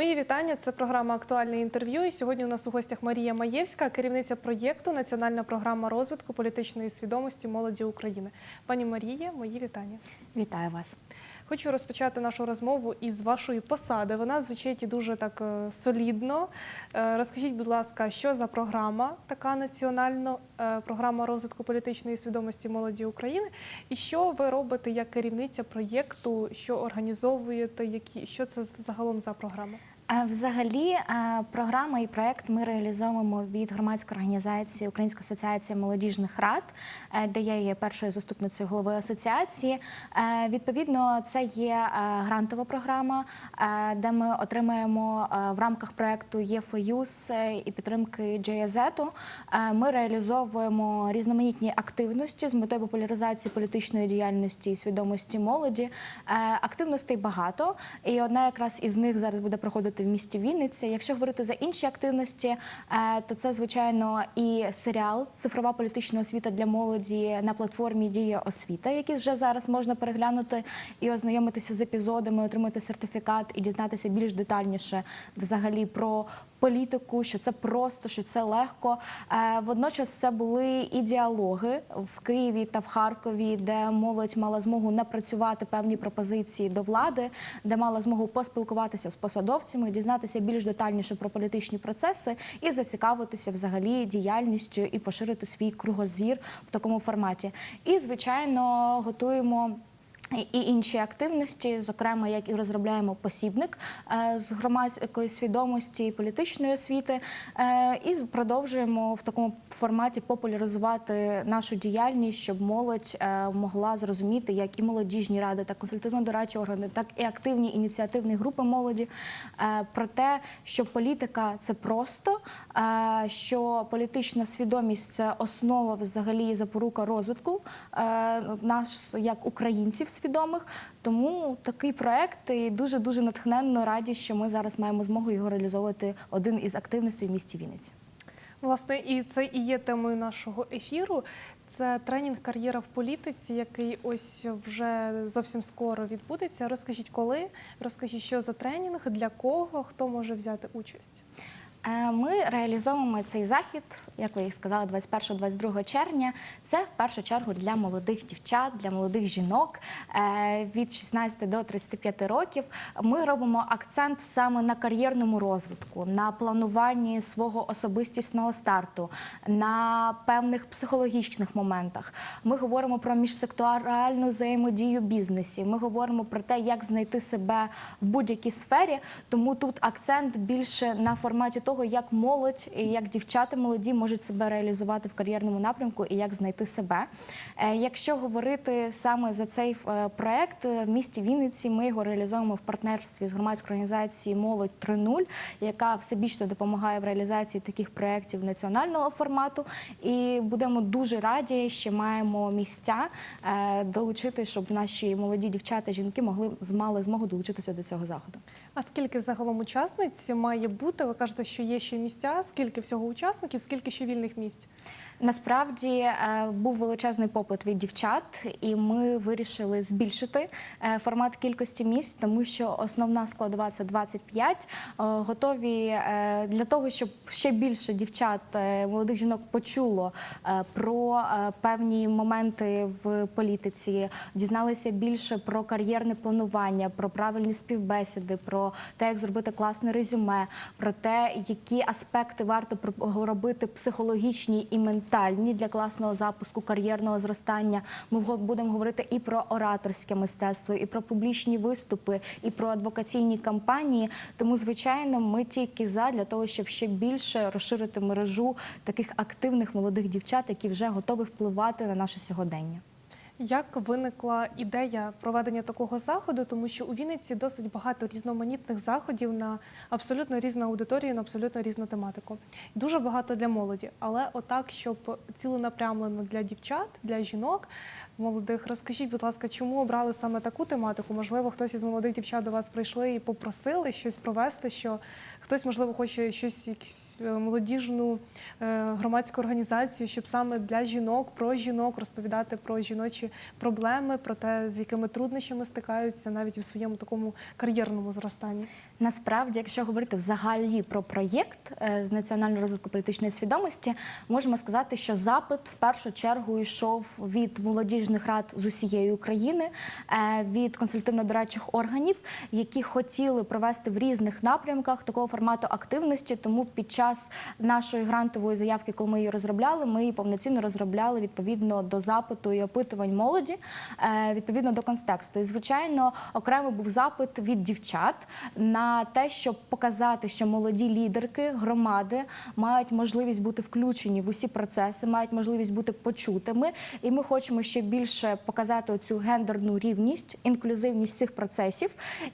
Мої вітання. Це програма Актуальне інтерв'ю. І сьогодні у нас у гостях Марія Маєвська, керівниця проєкту Національна програма розвитку політичної свідомості молоді України. Пані Марія, мої вітання. Вітаю вас. Хочу розпочати нашу розмову із вашої посади. Вона звучить дуже так е, солідно. Е, Розкажіть, будь ласка, що за програма, така національна е, програма розвитку політичної свідомості молоді України, і що ви робите як керівниця проєкту, що організовуєте, які що це загалом за програма? Взагалі, програма і проект ми реалізовуємо від громадської організації Українська асоціація молодіжних рад, е, де я є першою заступницею голови асоціації. Е, Відповідно, це є е, грантова програма, де ми отримаємо в рамках проекту ЄФЮС і підтримки. Е, Ми реалізовуємо різноманітні активності з метою популяризації політичної діяльності і свідомості молоді. Активностей багато, і одна якраз із них зараз буде проходити в місті Вінниці. Якщо говорити за інші активності, е, то це звичайно і серіал Цифрова політична освіта для молоді на платформі Дія освіта, який вже зараз можна переглянути і ознайомитися з епізодами, отримати сертифікат і дізнатися більш детальніше взагалі про політику, що це просто, що це легко. Е, Водночас це були і діалоги в Києві та в Харкові, де молодь мала змогу напрацювати певні пропозиції до влади, де мала змогу поспілкуватися з посадовцями, дізнатися більш детальніше про політичні процеси і зацікавитися взагалі діяльністю і поширити свій кругозір в такому форматі. І звичайно готуємо. І інші активності, зокрема, як і розробляємо посібник е, з громадської свідомості і політичної освіти, е, і продовжуємо в такому форматі популяризувати нашу діяльність, щоб молодь е, могла зрозуміти, як і молодіжні ради, так консультативно-дорадчі органи, так і активні ініціативні групи молоді. Про те, що політика це просто, що політична свідомість це основа взагалі запорука розвитку нас як українців свідомих. Тому такий проект і дуже дуже натхненно раді, що ми зараз маємо змогу його реалізовувати один із активностей в місті Вінниці. Власне, і це і є темою нашого ефіру. Це тренінг кар'єра в політиці, який ось вже зовсім скоро відбудеться. Розкажіть, коли розкажіть, що за тренінг, для кого, хто може взяти участь. Е, Ми реалізовуємо цей захід, як ви їх сказали, 21-22 червня. Це в першу чергу для молодих дівчат, для молодих жінок е, від 16 до 35 років. Ми робимо акцент саме на кар'єрному розвитку, на плануванні свого особистісного старту, на певних психологічних моментах. Ми говоримо про міжсекторальну взаємодію бізнесі. Ми говоримо про те, як знайти себе в будь-якій сфері. Тому тут акцент більше на форматі того, як молодь і як дівчата молоді можуть себе реалізувати в кар'єрному напрямку і як знайти себе. Е, Якщо говорити саме за цей е, проект е, в місті Вінниці, ми його реалізуємо в партнерстві з громадською організацією Молодь 3.0, яка всебічно допомагає в реалізації таких проєктів національного формату. І будемо дуже раді, що маємо місця долучити, щоб наші молоді дівчата, жінки могли мали змогу долучитися до цього заходу. А скільки загалом учасниць має бути? Ви кажете, що є ще місця. Скільки всього учасників, скільки ще вільних місць? Насправді е, був величезний попит від дівчат, і ми вирішили збільшити е, формат кількості місць, тому що основна складова це 25. Е, Готові для того, щоб ще більше дівчат, молодих жінок почуло про певні моменти в політиці, дізналися більше про кар'єрне планування, про правильні співбесіди, про те, як зробити класне резюме, про те, які аспекти варто робити психологічні і ментальні для класного запуску кар'єрного зростання. Ми будемо говорити і про ораторське мистецтво, і про публічні виступи, і про адвокаційні кампанії. Тому, звичайно, ми тільки за для того, щоб ще більше розширити мережу таких активних молодих дівчат, які вже готові впливати на наше сьогодення. Як виникла ідея проведення такого заходу, тому що у Вінниці досить багато різноманітних заходів на абсолютно різну аудиторію, на абсолютно різну тематику. Дуже багато для молоді, але отак, щоб ціленапрямлено для дівчат, для жінок молодих. Розкажіть, будь ласка, чому обрали саме таку тематику? Можливо, хтось із молодих дівчат до вас прийшли і попросили щось провести, що хтось, можливо, хоче щось, якусь е, молодіжну е, громадську організацію, щоб саме для жінок, про жінок розповідати про жіночі проблеми, про те, з якими труднощами стикаються навіть у своєму такому кар'єрному зростанні. Насправді, якщо говорити взагалі про проєкт е, з національного розвитку політичної свідомості, можемо сказати, що запит в першу чергу йшов від молодіжних рад з усієї України, е, від консультативно-дорадчих органів, які хотіли провести в різних напрямках такого формату активності. Тому під час нашої грантової заявки, коли ми її розробляли, ми її повноцінно розробляли відповідно до запиту і опитувань молоді, е, відповідно до контексту. І звичайно, окремо був запит від дівчат на те, щоб показати, що молоді лідерки громади мають можливість бути включені в усі процеси, мають можливість бути почутими. І ми хочемо ще більше показати цю гендерну рівність, інклюзивність цих процесів.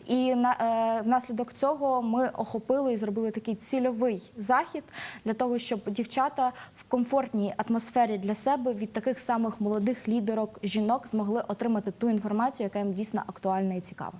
І на е, внаслідок цього ми охопили і зробили такий цільовий захід для того, щоб дівчата в комфортній атмосфері для себе від таких самих молодих лідерок жінок змогли отримати ту інформацію, яка їм дійсно актуальна і цікава.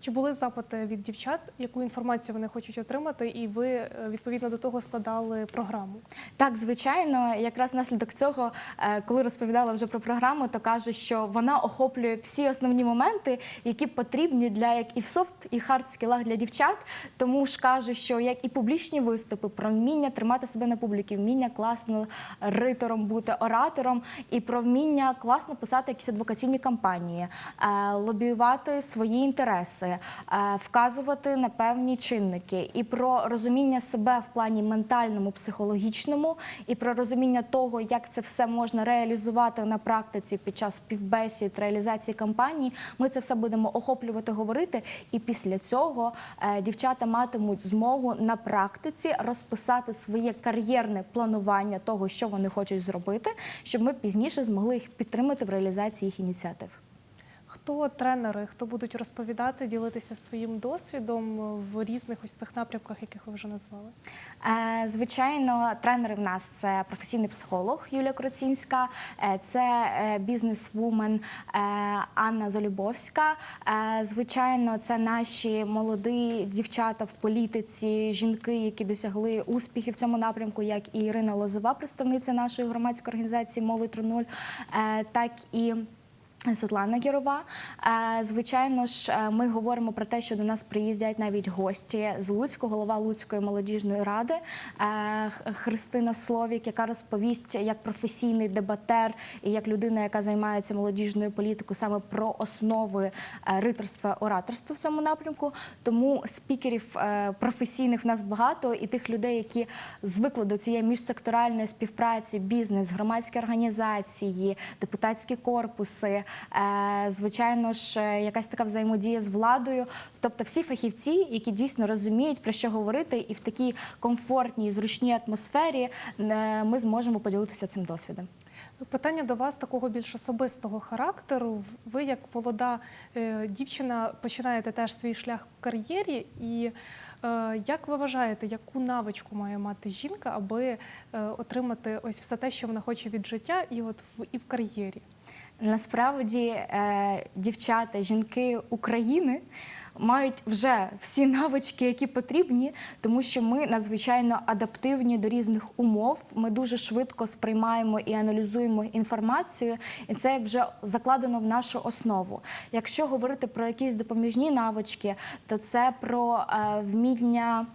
Чи були запити від дівчат, яку інформацію вони хочуть отримати, і ви е, відповідно до того складали програму? Так, звичайно, якраз наслідок цього, е, коли розповідала вже про програму, то каже, що вона охоплює всі основні моменти, які потрібні для як і в софт, і хард скілах для дівчат. Тому ж каже, що як і публічні виступи, про вміння тримати себе на публіки, вміння класно ритором бути оратором, і про вміння класно писати якісь адвокаційні кампанії, е, лобіювати свої інтереси, е, вказувати на певні чинники, і про розуміння себе в плані ментальному, психологічному, і про розуміння того, як це все можна реалізувати на практиці під час співбесід, реалізації кампанії. Ми це все будемо охоплювати, говорити. І після цього е, дівчата матимуть змогу на практиці розписати своє кар'єрне планування того, що вони хочуть зробити, щоб ми пізніше змогли їх підтримати в реалізації їх ініціатив. Хто тренери, хто будуть розповідати, ділитися своїм досвідом в різних ось цих напрямках, яких ви вже назвали? Е, Звичайно, тренери в нас це професійний психолог Юлія Кроцінська, е, це е, бізнес-вумен Анна Золюбовська. Звичайно, це наші молоді дівчата в політиці, жінки, які досягли успіхів в цьому напрямку, як і Ірина Лозова, представниця нашої громадської організації Молодь 3.0, е, так і. Світлана Кірова. Е, Звичайно ж, е, ми говоримо про те, що до нас приїздять навіть гості з Луцьку, голова Луцької молодіжної ради е, Христина Словік, яка розповість як професійний дебатер і як людина, яка займається молодіжною політикою, саме про основи риторства, ораторства в цьому напрямку. Тому спікерів професійних в нас багато, і тих людей, які звикли до цієї міжсекторальної співпраці, бізнес, громадські організації, депутатські корпуси, звичайно ж, е, якась така взаємодія з владою. Тобто, всі фахівці, які дійсно розуміють про що говорити, і в такій комфортній, зручній атмосфері е, ми зможемо поділитися цим досвідом. Питання до вас такого більш особистого характеру. Ви, як молода е, дівчина, починаєте теж свій шлях в кар'єрі. І е, як ви вважаєте, яку навичку має мати жінка, аби е, отримати ось все те, що вона хоче від життя, і от в і в кар'єрі? Насправді е, дівчата, жінки України мають вже всі навички, які потрібні, тому що ми надзвичайно адаптивні до різних умов. Ми дуже швидко сприймаємо і аналізуємо інформацію, і це вже закладено в нашу основу. Якщо говорити про якісь допоміжні навички, то це про е, вміння.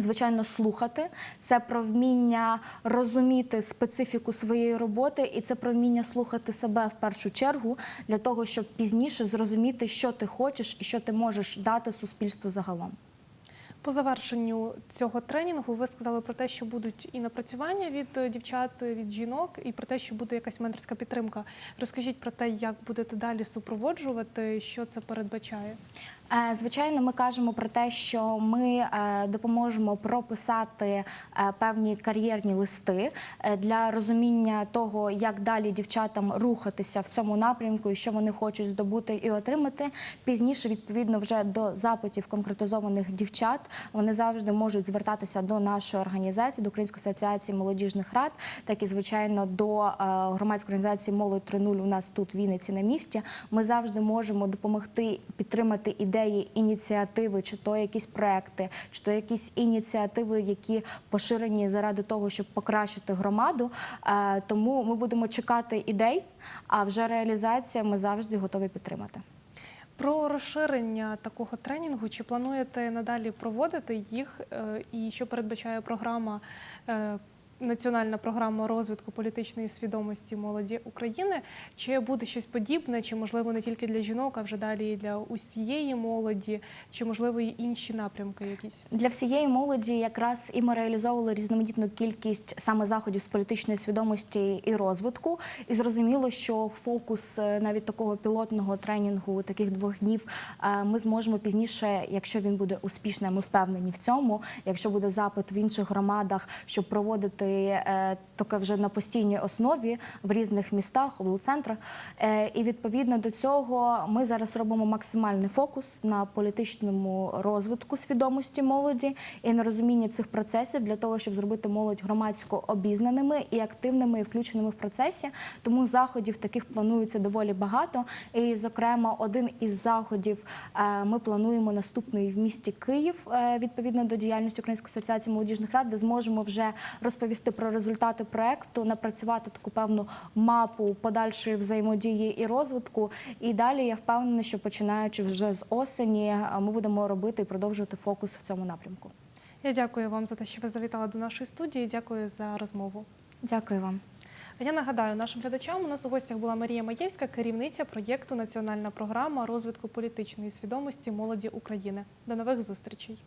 Звичайно, слухати це про вміння розуміти специфіку своєї роботи, і це про вміння слухати себе в першу чергу для того, щоб пізніше зрозуміти, що ти хочеш і що ти можеш дати суспільству загалом. По завершенню цього тренінгу ви сказали про те, що будуть і напрацювання від дівчат, від жінок, і про те, що буде якась менторська підтримка. Розкажіть про те, як будете далі супроводжувати, що це передбачає. Е, Звичайно, ми кажемо про те, що ми е, допоможемо прописати е, певні кар'єрні листи для розуміння того, як далі дівчатам рухатися в цьому напрямку і що вони хочуть здобути і отримати. Пізніше, відповідно, вже до запитів конкретизованих дівчат, вони завжди можуть звертатися до нашої організації, до Української асоціації молодіжних рад, так і звичайно до громадської організації Молодь 3.0 у нас тут в Вінниці на місці. Ми завжди можемо допомогти підтримати ідеї ідеї, ініціативи, чи то якісь проекти, чи то якісь ініціативи, які поширені заради того, щоб покращити громаду. Е, Тому ми будемо чекати ідей, а вже реалізація ми завжди готові підтримати. Про розширення такого тренінгу чи плануєте надалі проводити їх, е, і що передбачає програма? Національна програма розвитку політичної свідомості молоді України. Чи буде щось подібне, чи можливо не тільки для жінок, а вже далі і для усієї молоді, чи можливо і інші напрямки якісь? Для всієї молоді якраз і ми реалізовували різноманітну кількість саме заходів з політичної свідомості і розвитку. І зрозуміло, що фокус е, навіть такого пілотного тренінгу, таких двох днів, е, ми зможемо пізніше, якщо він буде успішним, ми впевнені в цьому. Якщо буде запит в інших громадах, щоб проводити е, таке вже на постійній основі в різних містах, облцентрах. Е, І відповідно до цього ми зараз робимо максимальний фокус на політичному розвитку свідомості молоді і на розумінні цих процесів для того, щоб зробити молодь громадсько обізнаними і активними і включеними в процесі. Тому заходів таких планується доволі багато. І, зокрема, один із заходів е, ми плануємо наступний в місті Київ відповідно до діяльності Української асоціації молодіжних рад, де зможемо вже розповісти про результати проекту, напрацювати таку певну мапу подальшої взаємодії і розвитку. І далі я впевнена, що починаючи вже з осені, е, ми будемо робити і продовжувати фокус в цьому напрямку. Я дякую вам за те, що ви завітали до нашої студії. Дякую за розмову. Дякую вам. Я нагадаю нашим глядачам, у нас у гостях була Марія Маєвська, керівниця проєкту Національна програма розвитку політичної свідомості молоді України. До нових зустрічей.